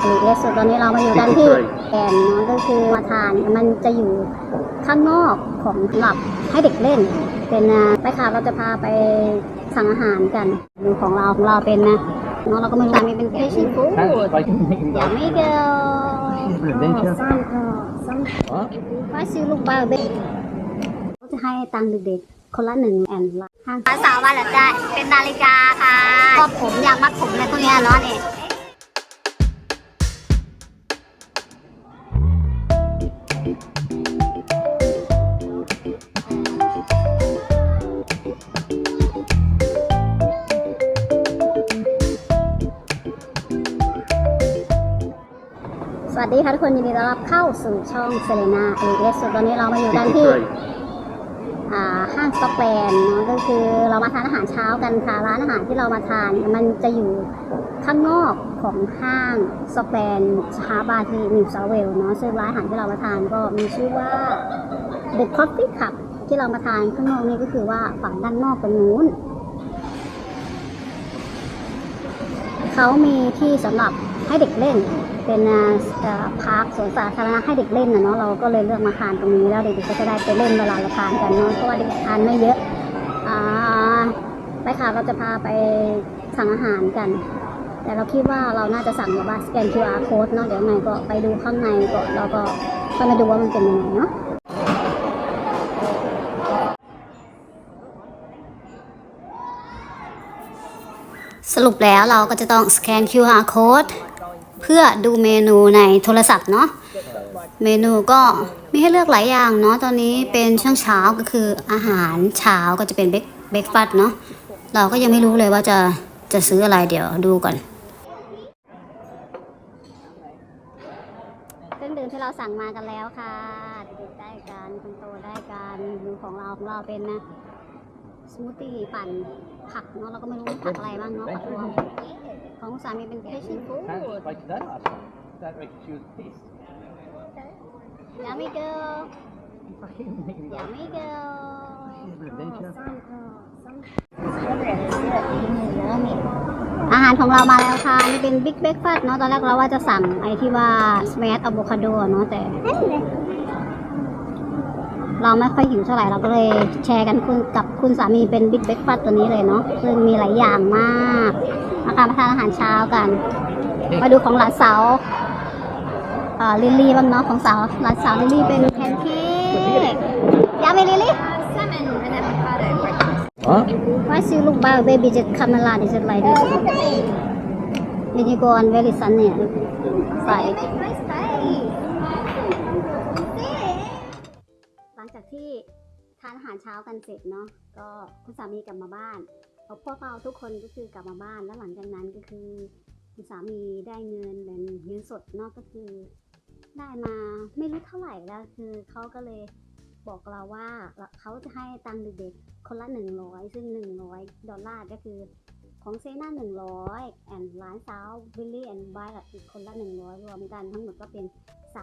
เอกเลสสุดตอนนี้เรามาอยู่กันที่แอนเนาะก็คือมาทานมันจะอยู่ข้างนอกของสำหรับให้เด็กเล่น เป็นอ่าไปค่ะเราจะพาไปสั่งอาหารกันดูของเราของเราเป็นนะเนาะเราก็ไม่รู้มีเป็นฟิชชิ่งฟู้ด Like making อย่าไม่เกล Adventure ซ้ำก็ซ้ What? ำว่าซื้อลูกบาร์เบกเขาจะให้ตังค์เด็กๆคนละหนึ่งแอนละห้างภาษาว่าแบบได้เป็นนาฬิกาค่ะก็ผมอยากมัดผมเลยพวกเนี้ยเนาะนี่ วัสดีค่ะทุกคนยินดีต้อนรับเข้าสู่ช่องเซเลนาเอเอสตอนนี้เรามาอยู่กันที่ Great. อ่าห้างสต็อกแลนด์เนาะก็คือเรามาทานอาหารเช้ากันค่ะร้านอาหารที่เรามาทานเนี่ยมันจะอยู่ข้างนอกของห้างสต็อกแลนด์ชาบาที่นิวเซาเวลเนาะซึ่งร้านอาหารที่เรามาทานก็มีชื่อว่า The Coffee Cup ที่เรามาทานข้างนอกนี่ก็คือว่าฝั่งด้านนอกตรงนู้นเขามีที่สำหรับให้เด็กเล่น เป็นอ่าพาร์คสวนสาธารณะให้เด็กเล่นนะเนาะเราก็เลยเลือกมาทานตรงนี้แล้วเด็กๆก็จะได้ไปเล่นเวลาเราทานกันเนาะเพราะว่าเด็กทานไม่เยอะอ่าไปค่ะเราจะพาไปสั่งอาหารกัน แต่เราคิดว่าเราน่าจะสั่งแบบว่าสแกน QR code เนาะเดี๋ยวไงก็ไปดูข้างในก่อนแล้วก็ค่อยมาดูว่ามันเป็นยังไงเนาะสรุปแล้วเราก็จะต้องสแกน QR code เพื่อดูเมนูในโทรศัพท์เนาะเมนูก็มีให้เลือกหลายอย่างเนาะตอนนี้เป็นช่วงเช้าก็คืออาหารเช้าก็จะเป็นเบรกเบรกฟาสต์เนาะเราก็ยังไม่รู้เลยว่าจะจะซื้ออะไรเดี๋ยวดูก่อนเครื่องดื่มที่เราสั่งมากันแล้วค่ะเด็กๆได้กันคนโตได้กันดูของเราของเราเป็นนะสมูทตี้ปั่นผักเนาะเราก็ไม่รู้ผักอะไรบ้างเนาะผักรวม ของสามีเป็นฟิชชิ่งฟู้ด Can't like that last one. That makes you choose a piece. ยามิเกิล Fucking making ยามิเกิล adventure. อาหารของเรามาแล้วค่ะ นี่เป็นบิ๊กเบรกฟาสต์เนาะ ตอนแรกเราว่าจะสั่งไอ้ที่ว่าสแม s อะโวคาโดเนาะแต่ เราไม่ค่อยหิวเท่าไหร่เราก็เลยแชร์กันคุณกับคุณสามีเป็นบิ๊กเบรกฟาสต์ตัวนี้เลยเนาะซึ่งมีหลายอย่างมากมาการมาทานอาหารเช้ากัน มาดูของหลานสาวเอ่อลิลลี่บ้างเนาะของสาวหลานสาวลิลลี่เป็นแพนเค้กยาไหมลิลลี่ Salmon and avocado breakfast. What? Why you look by baby just come and land is it like this Then you go on very sunny side ที่ทานอาหารเช้ากันเสร็จเนาะก็คุณสามีกลับมาบ้านเอาพวกเราทุกคนก็คือกลับมาบ้านแล้วหลังจากนั้นก็คือคุณสามีได้เงินเป็นเงินสดเนาะก็คือ ได้มาไม่รู้เท่าไหร่แล้วคือเขาก็เลยบอกเราว่าเขาจะให้ตังค์เด็กๆคนละหนึ่งร้อยซึ่งหนึ่งร้อยดอลลาร์ก็คือของเซน่าหนึ่งร้อยแอนร้านสาววิลลี่แอนด์บายอีกคนละหนึ่งร้อยรวมกันทั้งหมดก็เป็น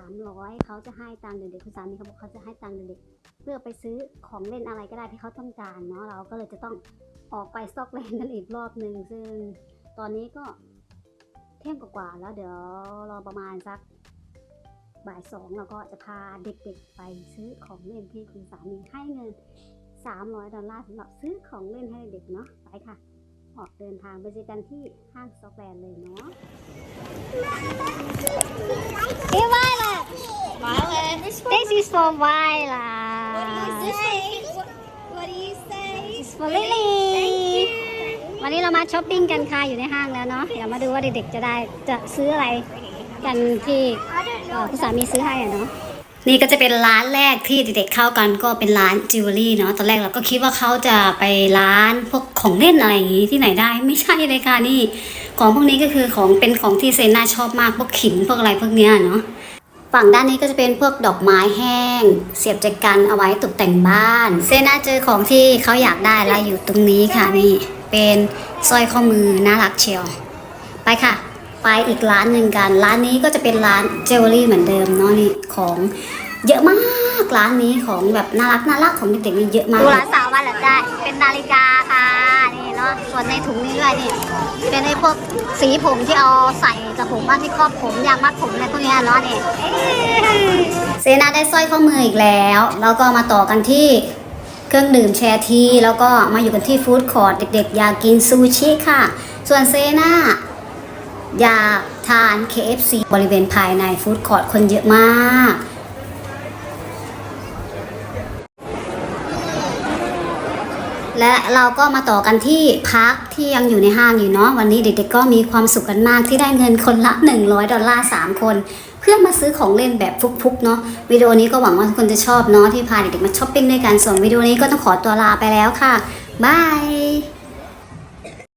ามร้อยเขาจะให้ตังค์เด็กๆคุณสามีเขาบอกเขาจะให้ตังค์เด็กๆเพื่อไปซื้อของเล่นอะไรก็ได้ที่เขาต้องการเนาะเราก็เลยจะต้องออกไปซอกเลนกันอีกรอบหนึ่งซึ่งตอนนี้ก็เที่ยงกว่าๆแล้วเดี๋ยวรอประมาณสักบ่ายสองเราก็จะพาเด็กๆไปซื้อของเล่นที่คุณสามีให้เงิน 300 ดอลลาร์สำหรับซื้อของเล่นให้เด็กเนาะไปค่ะ ออกเดินทางไปเจอกันที่ห้างสต็อกแลนเลยเนาะเอ้ย Violet Violet. this is for Violet What do you say? It's for Lily วันนี้เรามาช้อปปิ้งกันค่ะอยู่ในห้างแล้วเนาะเดี๋ยวมาดูว่าเด็กๆจะได้จะซื้ออะไรกันที่เอ่อคุณสามีซื้อให้อะเนาะ นี่ก็จะเป็นร้านแรกที่เด็กๆเข้ากันก็เป็นร้านจิวเวลรี่เนาะตอนแรกเราก็คิดว่าเขาจะไปร้านพวกของเล่นอะไรอย่างงี้ที่ไหนได้ไม่ใช่เลยค่ะนี่ ของพวกนี้ก็คือของเป็นของที่เซน่าชอบมากพวกขิงพวกอะไรพวกเนี้ยเนาะ ฝั่งด้านนี้ก็จะเป็นพวกดอกไม้แห้ง เสียบแจกันเอาไว้ตกแต่งบ้าน เซน่าเจอของที่เขาอยากได้แล้วอยู่ตรงนี้ค่ะนี่เป็นสร้อยข้อมือน่ารักเชียว ไปค่ะ ไปอีกร้านหนึ่งกัน ร้านนี้ก็จะเป็นร้านเจวเวลรี่เหมือนเดิมเนาะนี่ของเยอะมากร้านนี้ของแบบน่ารักน่ารักของเด็กๆนี่เยอะมากดูร้านสาววันละได้เป็นนาฬิกาค่ะ ส่วนในถุงนี้ด้วยนี่เป็นไอ้พวกสีผมที่เอาใส่กับผมบ้านที่ครอบผมยางมัดผมอะไรพวกนี้เนาะนี่เซนาได้สร้อยข้อมืออีกแล้ว แล้วก็มาต่อกันที่เครื่องดื่มแชร์ทีแล้วก็มาอยู่กันที่ฟู้ดคอร์ทเด็กๆ อยากกินซูชิค่ะ ส่วนเซนาอยากทาน KFC บริเวณภายในฟู้ดคอร์ทคนเยอะมาก และเราก็มาต่อกันที่พักที่ยังอยู่ในห้างอยู่เนาะวันนี้เด็กๆก็มีความสุขกันมากที่ได้เงินคนละ 100 ดอลลาร์3คน เพื่อมาซื้อของเล่นแบบฟุกๆเนาะวิดีโอนี้ก็หวังว่าทุกคนจะชอบเนาะที่พาเด็กๆมาช้อปปิ้งด้วยกันส่วนวิดีโอนี้ก็ต้องขอตัวลาไปแล้วค่ะบาย